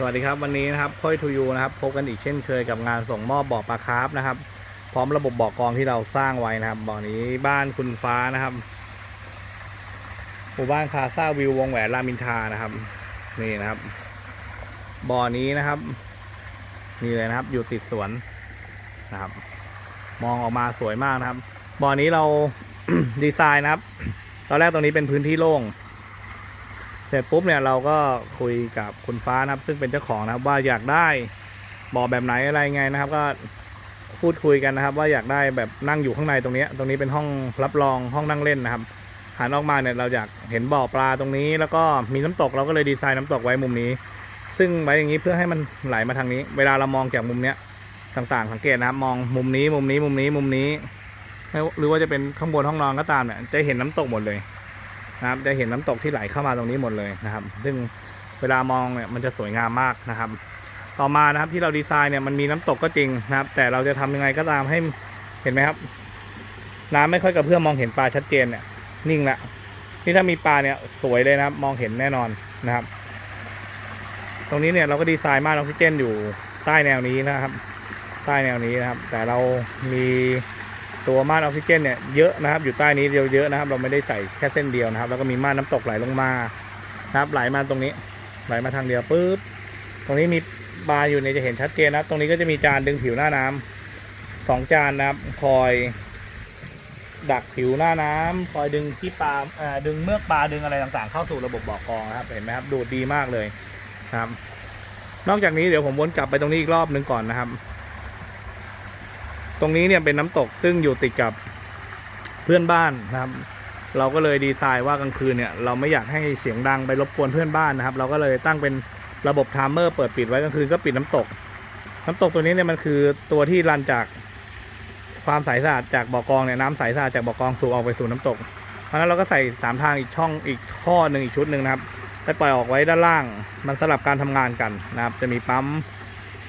สวัสดีครับวันนี้นะครับค่อยทูยูนะครับพบกันอีกเช่นเคยกับงานส่งมอบบ่อปลาคาร์ฟนะครับ พร้อมระบบบ่อกรองที่เราสร้างไว้นะครับบ่อนี้บ้านคุณฟ้านะครับหมู่บ้านคาซาวิววงแหวนรามินทานะครับ นี่นะครับ บ่อนี้นะครับนี่เลยนะครับ อยู่ติดสวนนะครับ มองออกมาสวยมากนะครับ บ่อนี้เราดีไซน์นะครับ ตอนแรกตรงนี้เป็นพื้นที่โล่ง เสร็จปุ๊บเนี่ยเราก็คุยกับคุณฟ้านะครับ ซึ่งเป็นเจ้าของนะครับว่าอยากได้บ่อแบบไหนอะไรไงนะครับ ก็พูดคุยกันนะครับ ว่าอยากได้แบบนั่งอยู่ข้างในตรงนี้ ตรงนี้เป็นห้องรับรองห้องนั่งเล่นนะครับหันออกมาเนี่ยเราอยากเห็นบ่อปลาตรงนี้ แล้วก็มีน้ำตกเราก็เลยดีไซน์น้ำตกไว้มุมนี้ ซึ่งไว้อย่างนี้เพื่อให้มันไหลมาทางนี้ เวลาเรามองจากมุมเนี้ยต่างๆ สังเกตนะครับ มองมุมนี้มุมนี้มุมนี้มุมนี้ หรือว่าจะเป็นข้างบนห้องนอนก็ตามเนี่ยจะเห็นน้ำตกหมดเลย นะครับจะเห็นน้ำตกที่ไหลเข้ามาตรงนี้หมดเลยนะครับ ซึ่งเวลามองเนี่ยมันจะสวยงามมากนะครับ ต่อมานะครับที่เราดีไซน์เนี่ยมันมีน้ำตกก็จริงนะครับ แต่เราจะทำยังไงก็ตามให้เห็นไหมครับ น้ำไม่ค่อยกระเพื่อมมองเห็นปลาชัดเจนเนี่ยนิ่งละนี่ถ้ามีปลาเนี่ยสวยเลยนะครับ มองเห็นแน่นอนนะครับ ตรงนี้เนี่ยเราก็ดีไซน์มานออกซิเจนอยู่ใต้แนวนี้นะครับ ใต้แนวนี้นะครับ แต่เรามี ตัวม่านออกซิเจนเนี่ยเยอะนะครับ อยู่ใต้นี้เยอะๆนะครับ เราไม่ได้ใส่แค่เส้นเดียวนะครับ แล้วก็มีม่านน้ำตกไหลลงมานะครับไหลมาตรงนี้ไหลมาทางเดียวปุ๊บตรงนี้มีบาร์อยู่เนี่ยจะเห็นชัดเจนนะครับตรงนี้ก็จะมีจานดึงผิวหน้าน้ำสองจานนะครับ คอย ดักผิวหน้าน้ำคอยดึงที่ปลาอ่าดึงเมือกปลาดึงอะไรต่างๆ เข้าสู่ระบบบ่อกรองนะครับ เห็นไหมครับดูดดีมากเลยครับ นอกจากนี้เดี๋ยวผมวนกลับไปตรงนี้อีกรอบหนึ่งก่อนนะครับ ตรงนี้เนี่ยเป็นน้ำตกซึ่งอยู่ติดกับเพื่อนบ้านนะครับ เราก็เลยดีไซน์ว่ากลางคืนเนี่ยเราไม่อยากให้เสียงดังไปรบกวนเพื่อนบ้านนะครับ เราก็เลยตั้งเป็นระบบไทม์เมอร์เปิดปิดไว้กลางคืนก็ปิดน้ำตก น้ำตกตัวนี้เนี่ยมันคือตัวที่รันจากความใสสะอาดจากบ่อกรองเนี่ยน้ำใสสะอาดจากบ่อกรองสู่ออกไปสู่น้ำตก เพราะฉะนั้นเราก็ใส่สามทางอีกช่องอีกท่อหนึ่งอีกชุดหนึ่งนะครับไปปล่อยออกไว้ด้านล่าง มันสลับการทำงานกันนะครับ จะมีปั๊ม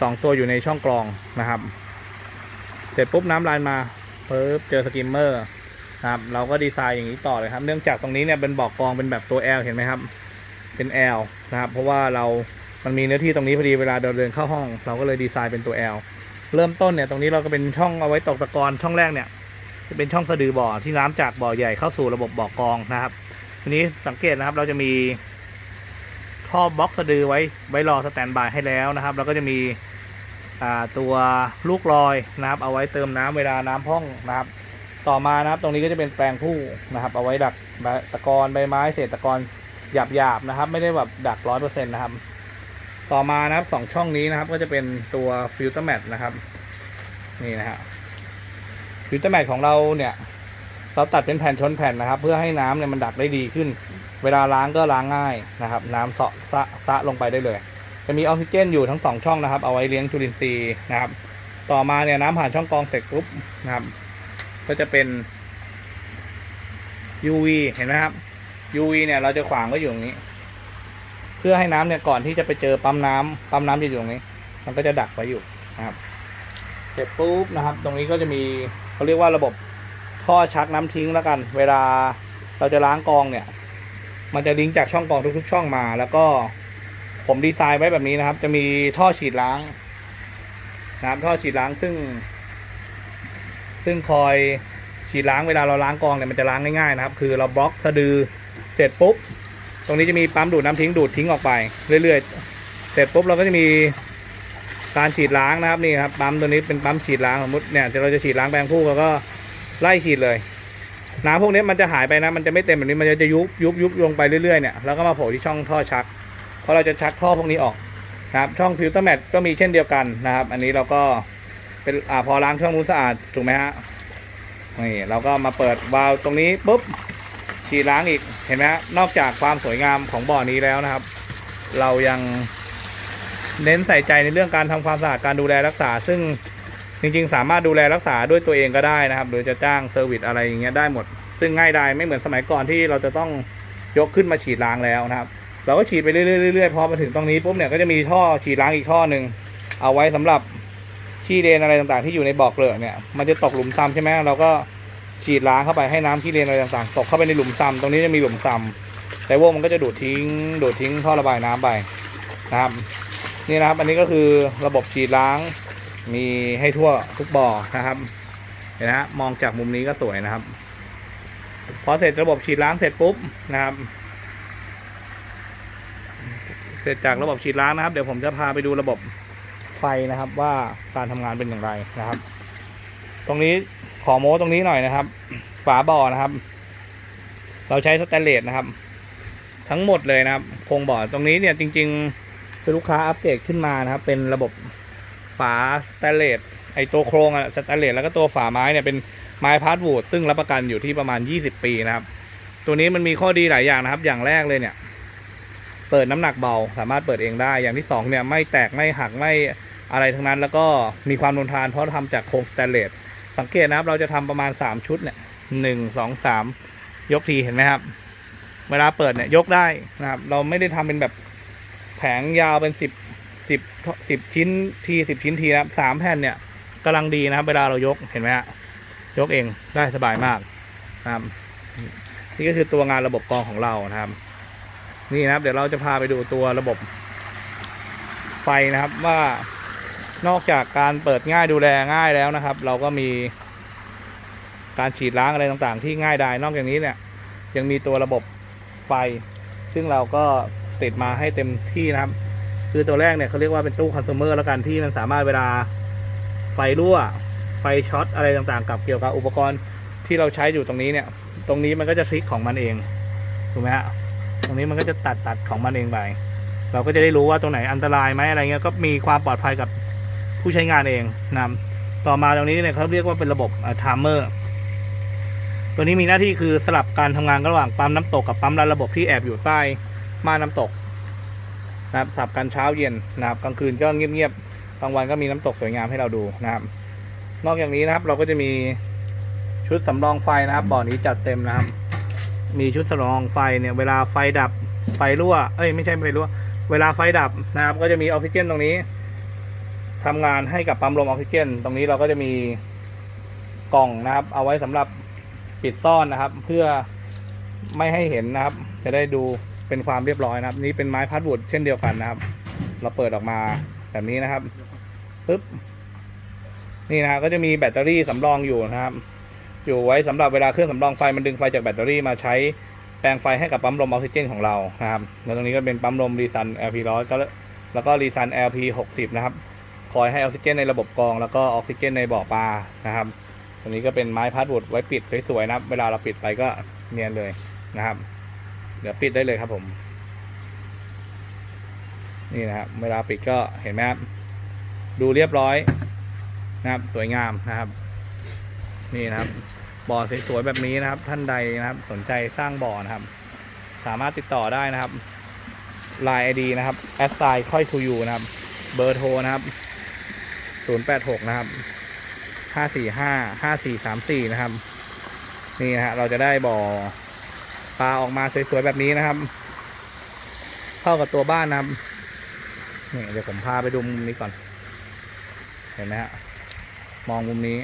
สองตัวอยู่ในช่องกรองนะครับ ร็จปุ๊บน้ำลายมาปุ๊บเจอสกิมเมอร์ครับเราก็ดีไซน์อย่างนี้ต่อเลยครับ เนื่องจากตรงนี้เนี่ยเป็นบ่อกรองเป็นแบบตัว L เห็นไหมครับ เป็น L นะครับเพราะว่าเรา มันมีเนื้อที่ตรงนี้พอดีเวลาเดินเดินเข้าห้อง เราก็เลยดีไซน์เป็นตัว L เริ่มต้นเนี่ยตรงนี้เราก็เป็นช่องเอาไว้ตกตะกอนช่องแรกเนี่ยจะเป็นช่องสะดือบ่อที่น้ำจากบ่อใหญ่เข้าสู่ระบบบ่อกรองนะครับทีนี้สังเกตนะครับเราจะมีท่อบล็อกสะดือไว้ไว้รอสแตนบายให้แล้วนะครับ แล้วก็จะมี ตัวลูกลอยนะครับ เอาไว้เติมน้ำเวลาน้ำพร่องนะครับ ต่อมานะครับตรงนี้ก็จะเป็นแปลงผู้นะครับ เอาไว้ดักตะกอนใบไม้เศษตะกอนหยาบๆนะครับ ไม่ได้แบบดักร้อยเปอร์เซ็นต์นะครับ ต่อมานะครับสองช่องนี้นะครับ ก็จะเป็นตัวฟิลเตอร์แมทนะครับ นี่นะฮะฟิลเตอร์แมทของเราเนี่ย เราตัดเป็นแผ่นชนแผ่นนะครับ เพื่อให้น้ำเนี่ยมันดักได้ดีขึ้น เวลาล้างก็ล้างง่ายนะครับ น้ำเสาะซะซะลงไปได้เลย จะมีออกซิเจนอยู่ทั้งสองช่องนะครับ เอาไว้เลี้ยงจุลินทรีย์นะครับ ต่อมาเนี่ยน้ำผ่านช่องกรองเสร็จปุ๊บนะครับ ก็จะเป็น UV เห็นไหมครับ UV เนี่ยเราจะขวางไว้อยู่ตรงนี้ เพื่อให้น้ำเนี่ยก่อนที่จะไปเจอปั๊มน้ำปั๊มน้ำจะอยู่ตรงนี้ มันก็จะดักไว้อยู่นะครับ เสร็จปุ๊บนะครับ ตรงนี้ก็จะมีเขาเรียกว่าระบบท่อชักน้ำทิ้งแล้วกัน เวลาเราจะล้างกรองเนี่ย มันจะลิงก์จากช่องกรองทุก ๆ ช่องมา แล้วก็ ผมดีไซน์ไว้แบบนี้นะครับ จะมีท่อฉีดล้างนะครับ ท่อฉีดล้างซึ่ง ซึ่งคอยฉีดล้างเวลาเราล้างกองเนี่ยมันจะล้างง่ายๆนะครับ คือเราบล็อกสะดือเสร็จปุ๊บ ตรงนี้จะมีปั๊มดูดน้ำทิ้งดูดทิ้งออกไปเรื่อยๆ เสร็จปุ๊บเราก็จะมีการฉีดล้างนะครับนี่ครับปั๊มตัวนี้เป็นปั๊มฉีดล้างสมมติเนี่ยเราจะฉีดล้างแปรงผู้เราก็ไล่ฉีดเลยน้ำพวกนี้มันจะหายไปนะมันจะไม่เต็มแบบนี้มันจะยุบยุบยุบลงไปเรื่อยๆเนี่ยแล้วก็มาโผล่ที่ช่องท่อชัก ราะเราจะชักท่อพวกนี้ออกนะครับช่องฟิลเตอร์แมทก็มีเช่นเดียวกันนะครับ อันนี้เราก็เป็นอ่าพอล้างช่องนู้นสะอาดถูกไหมฮะนี่เราก็มาเปิดวาล์วตรงนี้ปุ๊บฉีดล้างอีกเห็นไหมฮะนอกจากความสวยงามของบ่อนี้แล้วนะครับ เรายังเน้นใส่ใจในเรื่องการทำความสะอาดการดูแลรักษา ซึ่งจริงๆ สามารถดูแลรักษาด้วยตัวเองก็ได้นะครับ หรือจะจ้างเซอร์วิสอะไรอย่างเงี้ยได้หมด ซึ่งง่ายดายไม่เหมือนสมัยก่อนที่เราจะต้องยกขึ้นมาฉีดล้างแล้วนะครับ เราก็ฉีดไปเรื่อยๆเรื่อยๆพอมาถึงตรงนี้ปุ๊บเนี่ยก็จะมีท่อฉีดล้างอีกท่อหนึ่งเอาไว้สำหรับขี้เดนอะไรต่างๆ ที่อยู่ในบ่อเกลือเนี่ยมันจะตกหลุมซ้ำใช่ไหมเราก็ฉีดล้างเข้าไปให้น้ำขี้เดนอะไรต่างๆ ตกเข้าไปในหลุมซ้ำตรงนี้จะมีหลุมซ้ำแต่วงมันก็จะดูดทิ้งดูดทิ้งท่อระบายน้ำไปนะครับนี่นะครับ อันนี้ก็คือระบบฉีดล้างมีให้ทั่วทุกบ่อนะครับเห็นนะฮะมองจากมุมนี้ก็สวยนะครับ พอเสร็จระบบฉีดล้างเสร็จปุ๊บนะครับ ร็จจากระบบฉีดล้างนะครับ เดี๋ยวผมจะพาไปดูระบบไฟนะครับว่าการทำงานเป็นอย่างไรนะครับ ตรงนี้ขอโม้ตรงนี้หน่อยนะครับ ฝาบ่อนะครับ เราใช้สแตนเลสนะครับ ทั้งหมดเลยนะครับโครงบ่อตรงนี้เนี่ยจริง ๆ คือลูกค้าอัปเกรดขึ้นมานะครับ เป็นระบบฝาสแตนเลสไอตัวโครงอะสแตนเลสแล้วก็ตัวฝาไม้เนี่ยเป็นไม้พาร์ทวูดซึ่งรับประกันอยู่ที่ประมาณ 20 ปีนะครับ ตัวนี้มันมีข้อดีหลายอย่างนะครับ อย่างแรกเลยเนี่ย เปิดน้ำหนักเบา สามารถเปิดเองได้อย่างที่สองเนี่ยไม่แตกไม่หักไม่อะไรทั้งนั้น แล้วก็มีความทนทานเพราะทำจากโครงสแตนเลสสังเกตนะครับเราจะทำประมาณ 3 ชุดเนี่ยหนึ่งสองสามยกทีเห็นไหมครับ เวลาเปิดเนี่ยยกได้นะครับเราไม่ได้ทำเป็นแบบแผงยาวเป็นสิบสิบสิบชิ้นทีสิบชิ้นทีนะครับสามแผ่นเนี่ยกำลังดีนะครับ เวลาเรายกเห็นไหมฮะยกเองได้สบายมากนะครับนี่ก็คือตัวงานระบบกรองของเรานะครับ นี่นะครับ เดี๋ยวเราจะพาไปดูตัวระบบไฟนะครับว่านอกจากการเปิดง่ายดูแลง่ายแล้วนะครับ เราก็มีการฉีดล้างอะไรต่างๆ ที่ง่ายดายนอกจากนี้เนี่ย ยังมีตัวระบบไฟ ซึ่งเราก็ติดมาให้เต็มที่นะครับ คือตัวแรกเนี่ยเขาเรียกว่าเป็นตู้คอน sumer แล้วกันที่มันสามารถเวลาไฟรั่ว ไฟช็อตอะไรต่างๆ กับเกี่ยวกับอุปกรณ์ที่เราใช้อยู่ตรงนี้เนี่ย ตรงนี้มันก็จะคลิกของมันเองถูกไหมฮะ ตรงนี้มันก็จะตัดตัดของมันเองไป เราก็จะได้รู้ว่าตรงไหนอันตรายไหมอะไรเงี้ย ก็มีความปลอดภัยกับผู้ใช้งานเองนะครับต่อมาตรงนี้เนี่ยเขาเรียกว่าเป็นระบบไทม์เมอร์ ตัวนี้มีหน้าที่คือสลับการทำงานระหว่างปั๊มน้ำตกกับปั๊มรันระบบที่แอบอยู่ใต้ม่านน้ำตกนะครับสับกันเช้าเย็นนะครับกลางคืนก็เงียบๆกลางวันก็มีน้ำตกสวยงามให้เราดูนะครับ นอกจากนี้นะครับเราก็จะมีชุดสำรองไฟนะครับบ่อนี้จัดเต็มนะครับ มีชุดสรองไฟเนี่ย เวลาไฟดับไฟรั่ว เอ้ยไม่ใช่ไฟรั่ว เวลาไฟดับนะครับ ก็จะมีออกซิเจนตรงนี้ทำงานให้กับปั๊มลมออกซิเจน ตรงนี้เราก็จะมีกล่องนะครับ เอาไว้สำหรับปิดซ่อนนะครับ เพื่อไม่ให้เห็นนะครับ จะได้ดูเป็นความเรียบร้อยนะครับ นี่เป็นไม้พัดวุดเช่นเดียวกันนะครับ เราเปิดออกมาแบบนี้นะครับปึ๊บนี่นะก็จะมีแบตเตอรี่สำรองอยู่นะครับ อยู่ไว้สำหรับเวลาเครื่องสำรองไฟมันดึงไฟจากแบตเตอรี่มาใช้แปลงไฟให้กับปั๊มลมออกซิเจนของเรานะครับแล้วตรงนี้ก็เป็นปั๊มลมรีซัน LP ร้อยก็แล้วก็รีซัน LP 60นะครับ คอยให้ออกซิเจนในระบบกรอง แล้วก็ออกซิเจนในบ่อปลานะครับ ตรงนี้ก็เป็นไม้พัดวุดไว้ปิดสวยๆนะครับ เวลาเราปิดไปก็เนียนเลยนะครับ เดี๋ยวปิดได้เลยครับผม นี่นะครับ เวลาปิดก็เห็นไหมครับ ดูเรียบร้อยนะครับ สวยงามนะครับ นี่นะครับบ่อสวยๆแบบนี้นะครับ ท่านใดนะครับ สนใจสร้างบ่อนะครับ สามารถติดต่อได้นะครับ Line ID นะครับ a s s i g n ค่อย to you นะครับ เบอร์โทรนะครับ 086 นะครับ 545 5434 นะครับ นี่นะฮะเราจะได้บ่อปลาออกมาสวยๆแบบนี้นะครับ เข้ากับตัวบ้านนะครับนี่เดี๋ยวผมพาไปดูมุมนี้ก่อน เห็นไหมฮะมองมุมนี้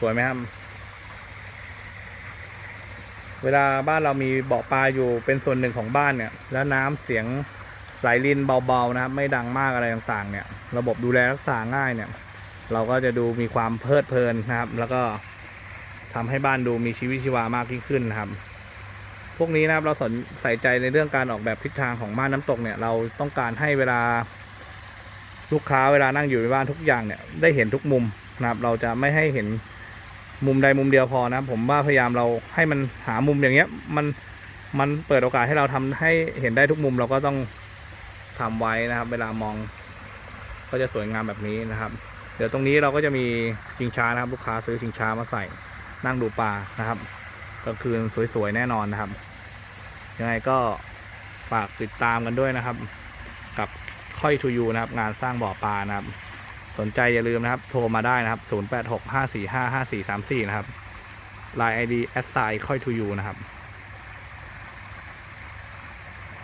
สวยไหมครับ เวลาบ้านเรามีเบ่อปลาอยู่เป็นส่วนหนึ่งของบ้านเนี่ย แล้วน้ำเสียงไหลลินเบาๆนะครับ ไม่ดังมากอะไรต่างๆ เนี่ย ระบบดูแลรักษาง่ายเนี่ย เราก็จะดูมีความเพลิดเพลินนะครับ แล้วก็ทำให้บ้านดูมีชีวิตชีวามากยิ่งขึ้นนะครับ พวกนี้นะครับเราสนใส่ใจในเรื่องการออกแบบทิศทางของม่านน้ำตกเนี่ย เราต้องการให้เวลาลูกค้าเวลานั่งอยู่ในบ้านทุกอย่างเนี่ยได้เห็นทุกมุมนะครับ เราจะไม่ให้เห็น มุมใดมุมเดียวพอนะครับผมว่าพยายามเราให้มันหามุมอย่างเงี้ยมันมันเปิดโอกาสให้เราทำให้เห็นได้ทุกมุมเราก็ต้องทำไว้นะครับ เวลามอง ก็จะสวยงามแบบนี้นะครับ เดี๋ยวตรงนี้เราก็จะมีชิงช้านะครับ ลูกค้าซื้อชิงช้ามาใส่นั่งดูปลานะครับกลางคืนสวยๆแน่นอนนะครับยังไงก็ฝากติดตามกันด้วยนะครับ กับค่อยทูยูนะครับ งานสร้างบ่อปลานะครับ สนใจอย่าลืมนะครับ โทรมาได้นะครับ 0865455434 นะครับ Line ID แอสไซค่อยทูยูนะครับ